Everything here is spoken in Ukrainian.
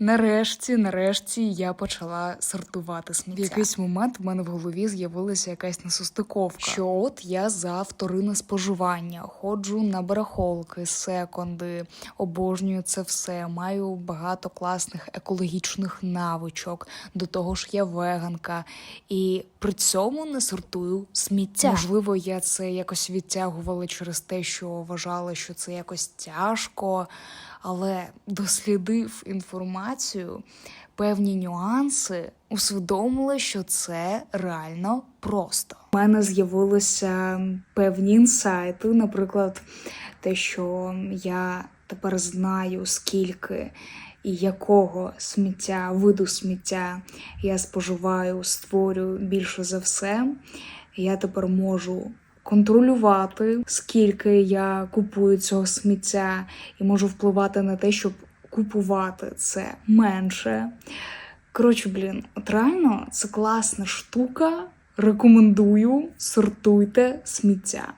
Нарешті, нарешті я почала сортувати сміття. В якийсь момент в мене в голові з'явилася якась несостиковка. Що от я за вторинне споживання, ходжу на барахолки, секонди, обожнюю це все. Маю багато класних екологічних навичок. До того ж, я веганка, і при цьому не сортую сміття. Можливо, я це якось відтягувала через те, що вважала, що це якось тяжко але дослідив інформацію, певні нюанси, усвідомила, що це реально просто. У мене з'явилися певні інсайти, наприклад, те, що я тепер знаю, скільки і якого сміття, виду сміття я споживаю, створюю більше за все. Я тепер можу контролювати, скільки я купую цього сміття, і можу впливати на те, щоб купувати це менше. Коротше, блін, от реально це класна штука. Рекомендую сортуйте сміття.